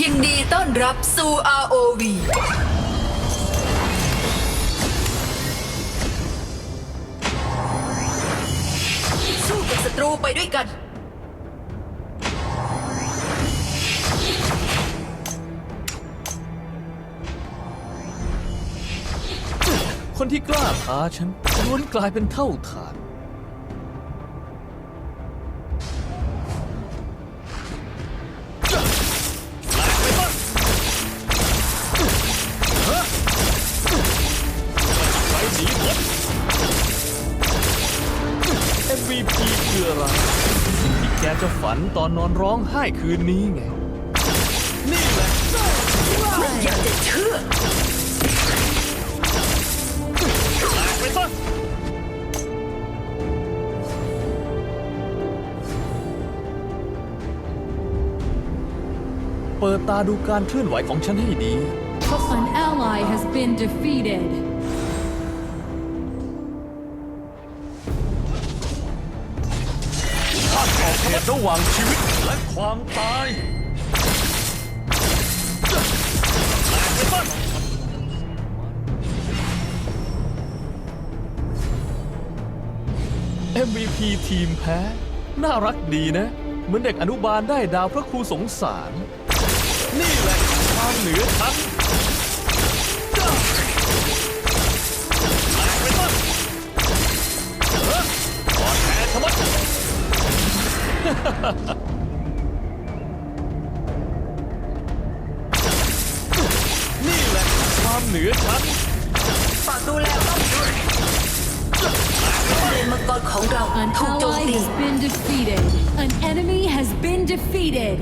ยินดีต้อนรับสู่ ROV สู้กับศัตรูไปด้วยกัน คนที่กล้าท้าฉันล้วนกลายเป็นเท่าฐาน ตอนนอนร้องไห้คืนนี้ไง นี่แหละอย่าจะเชื่อแตกไปซะเปิดตาดูการเคลื่อนไหวของฉันให้ดี An ally has been defeated. ระหว่างชีวิตและความตายแตกไปซะ MVP ทีมแพ้ น่ารักดีนะ เหมือนเด็กอนุบาลได้ดาวพระครูสงสาร นี่แหละความเหนือชั้น นี่แหละความเหนือชั้น ฝากดูแลป้อมด้วยเลนมังกรของเรา An ถูกโจม ally ตี has been defeated. An enemy has been defeated.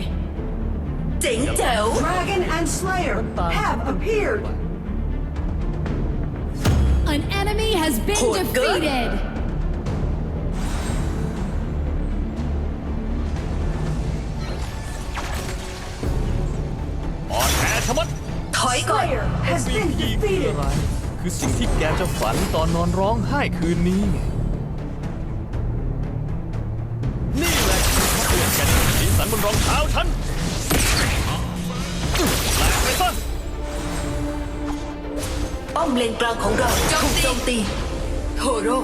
เจ๋งแจ๋ว Dragon and Slayer have appeared. An enemy has been Hold good. defeated. ชะมัดถอยก่อน Slayer has been พีคือ defeated. อะไรคือสิ่งที่แกจะฝันตอนนอนร้องไห้คืนนี้ไงนี่แหละคือเปลี่ยนแกนสีสันบนรองเท้าฉันแตกไปซะป้อมเลนกลางของเราถูกโจมตีโฮโร่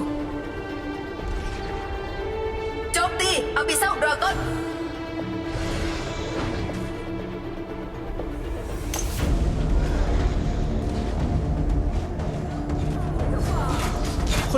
โจมตีอาบิเซลดราก้อน ค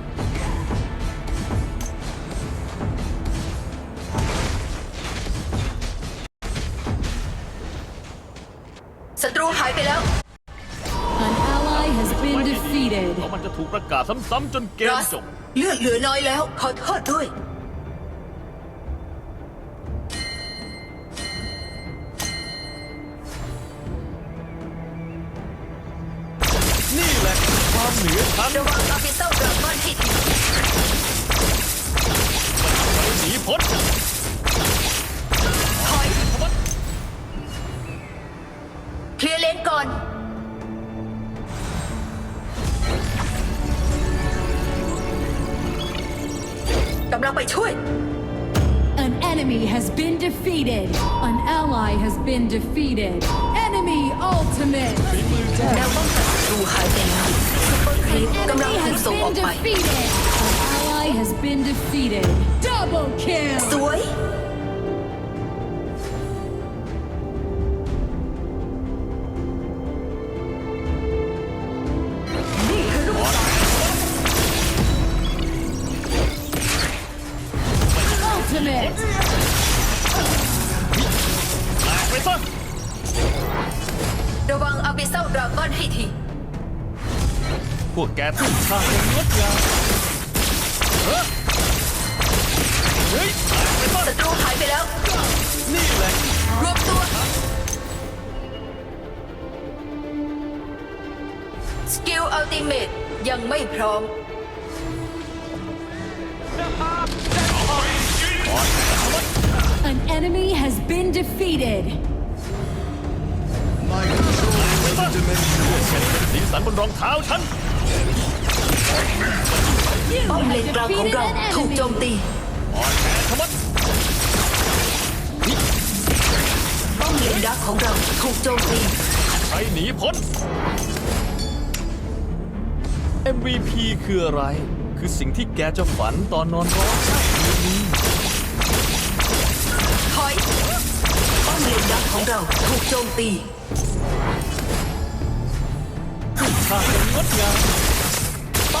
ซ้ำๆจนเกมรัสจบ เลือดเหลือน้อยแล้ว ขอโทษด้วย นี่แหละความเหนือชั้นระวังอาบิเซลดราก้อนให้ดีไปหนีพ้นถอยเคลียร์เลนก่อนำลังไปช่วย An enemy has been defeated. An ally has been defeated. Enemy ultimate. แนวป้องกันศัตรูหายไปแล้วซุปเปอร์ครีป An กำลัง enemy ถูก has ส่งออก been ไป defeated. An ally has been defeated. Double ส kill. วย กทุ่มทางอย่างงดงามเฮ้ยเฮ้ยแตกไปซะศัตรูหายไปแล้ว นี่แหละรวมตัว สกิลอัลติเมตยังไม่พร้อม An enemy enemy has been defeated. สีสันบนรองเท้าฉัน You ป้อมเล have นกลางของ defeated เรา an ถูกโจม enemy. ตีอ่อนแอชะมัดป้อมเลนดักของเราถูกโจมตีใครหนีพ้น MVP คืออะไร คือสิ่งที่แกจะฝันตอนนอนร้องไห้คืนนี้ถอยป้อมเลนดักของเราถูกโจมตีฉากงดงาม ป้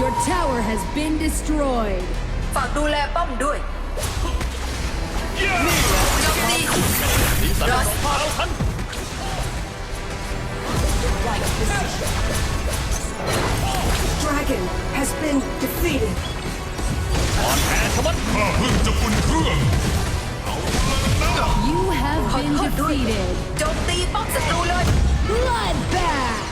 Your tower has been destroyed. ฝากดูแลป้อมด้วยโจมตี สีสันบนรองเท้าฉัน Dragon has been defeated. อ่อนแอชะมัด ข้าเพิ่งจะอุ่นเครื่อง You have been defeated. โจมตีป้อมศัตรูเลย Bloodbath.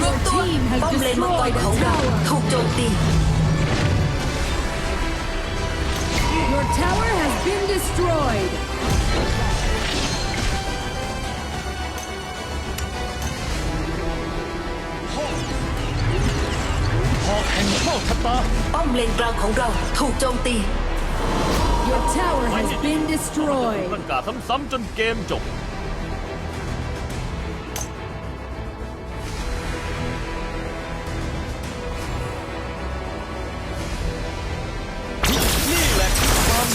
รวบตัว team has ป้อมเลนมังกร destroyed a ของเรา tower. ถูกโจมตี Your tower has been destroyed. หอกแห่งโชคชะตา ป้อมเลนกลางของเราถูกโจมตี Your tower has been ป destroyed. ระกาศซ้ำๆจนเกมจบ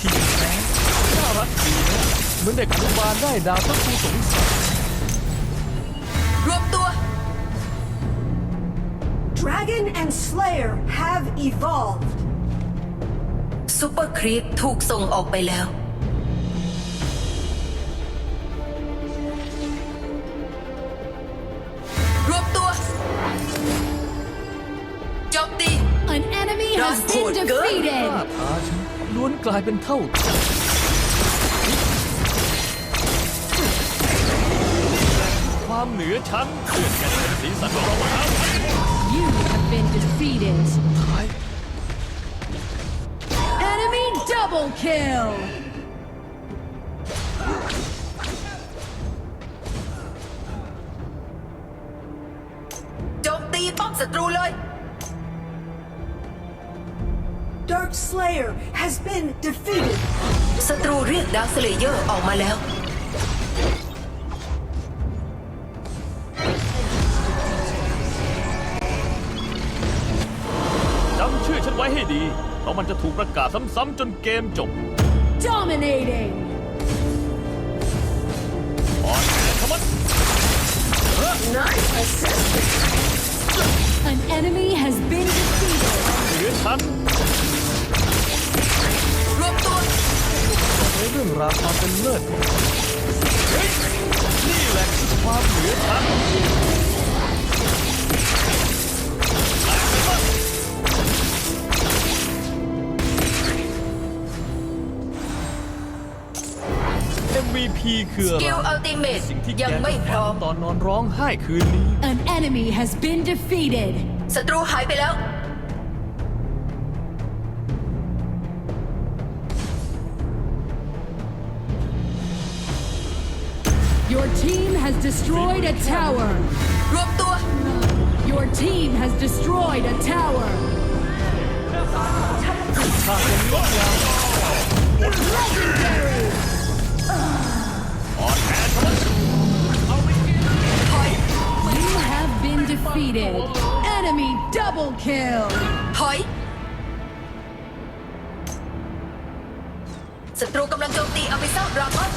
ทีทีแพ้น่ารักดีนะเหมือนเด็กอนุบาลได้ดาวพระครูสงสารรวบตัว Dragon and Slayer have evolved. ซูเปอร์ครีปถูกส่งออกไปแล้ว รวบตัวโจมตี An enemy has Just been good. หน้า defeated. ตาฉันล้วนกลายเป็นเท่าทานความเหนือชั้นเพื่อนกันเป็นสีสันของเราแล้ว You have been defeated. ท้าย Enemy double kill. โจมตีป้อมศัตรูเลย Dark Slayer has been defeated. ศัตรูเรียกดาร์คสเลเยอร์ออกมาแล้ว จำชื่อฉันไว้ให้ดี เพราะมันจะถูกประกาศซ้ำๆจนเกมจบ Dominating. อ่อนแอชะมัด An enemy has been defeated. เหนือชั้น รื่องราวความเป็นเลิศของเฮ้ยนี่แหละคือความเหนือชั้นแหลกไปซะ MVP คือสอะไรกิลอัลติเมทสิ่งที่แกยังไม่พร้อม ตอนนอนร้องไห้คืนนี้ An enemy has been defeated. ศัตรูหายไปแล้ว Your team has destroyed a tower. รวบตัว Your Your team has destroyed a tower. ฉากยังงดงาม Legendary. อ่อนแอทำไมเอาไปกิน You have been defeated. Enemy double kill. ถอย ศัตรูกำลังโจมตีอเมซ่าดราก้อน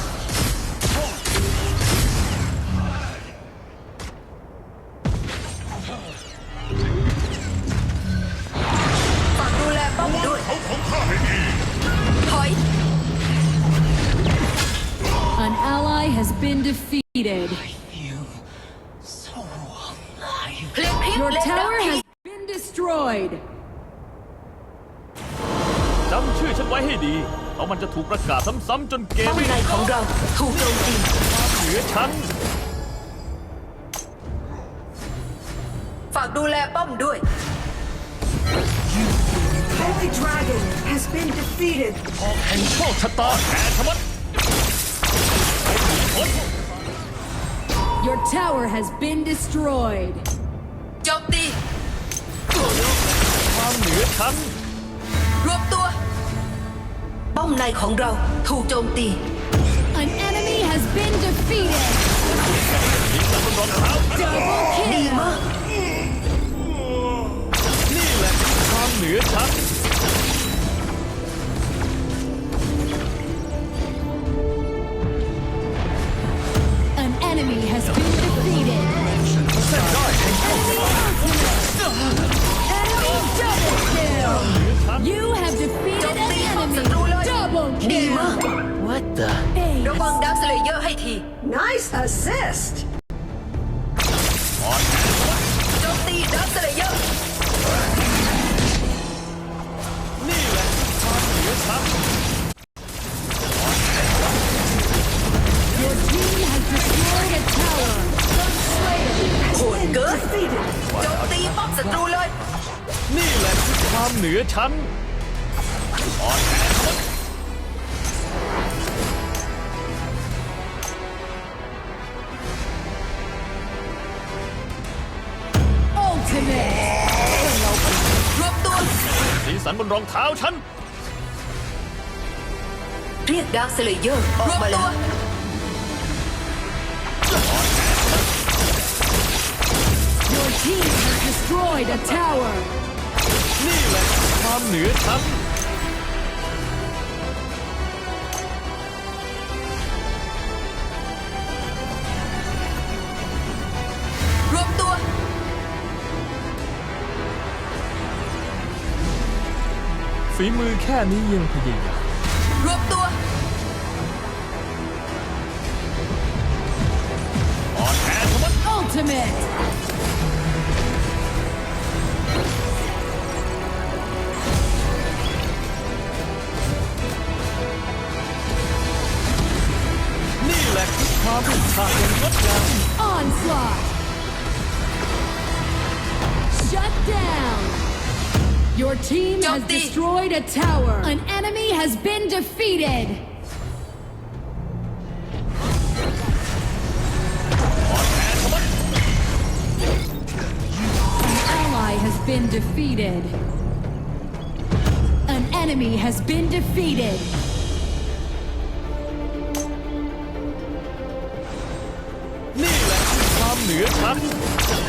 defeated. เพลียงพริบ Your เล่นดับ tower ที has been destroyed. จำชื่อฉันไว้ให้ดี เพราะมันจะถูกประกาศซ้ำๆจนเกมป้อมไม่ในของเราถูกโจมตีเหนือฉัน ฝากดูแลป้อมด้วย Holy Dragon has been defeated. ออกแห่งโชคชะตาแพ้ทมัด Your tower has been destroyed. โจมตี ความเหนือฉัน รวมตัว ป้อมในของเราถูกโจมตี An enemy has been defeated. ทิ้งแต่บนรอง ฉันอ่อนแอทมัด Ultimate. รวมตัวสีสันบนรองเท้าฉันเรียกดักสเลเยอร์ออกมาแล้ว Your team has destroyed a tower. นี่แหละความเหนือฉันรวมตัว ฝีมือแค่นี้ยังพยายามรวมตัวออนแอทมัด Ultimate. Onslaught. Shut down. Your team Don't has think. destroyed a tower. An enemy has been defeated. An ally has been defeated. An enemy has been defeated. 女รื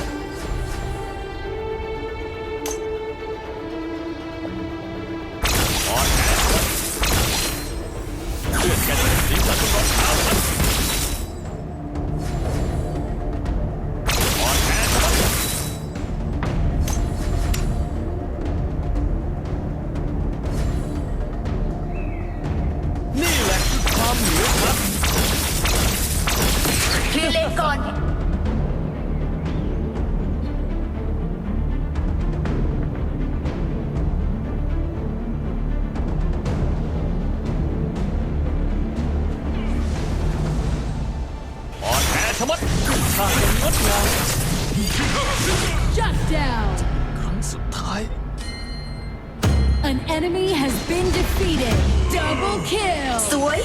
An enemy has been defeated. Double kill! Soi?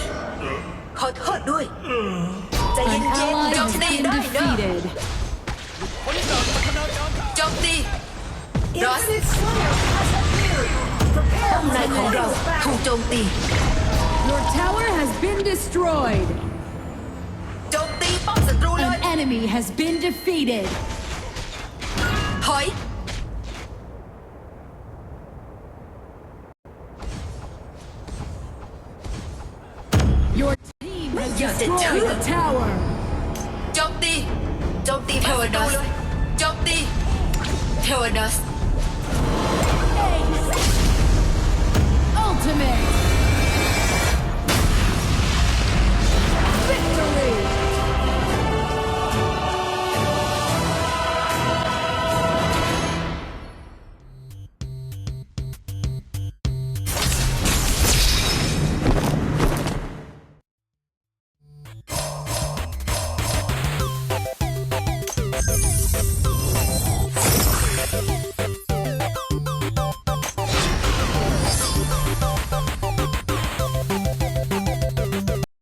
Hot hot noi! An ally has been defeated. defeated. Don't be! Das ist so! Your tower has been destroyed. Don't be, boss, throw enemy has been defeated. Hoi. Your team has destroyed the, the tower. Chọc đi. Chọc đi Theodos. Chọc đi. Ultimate.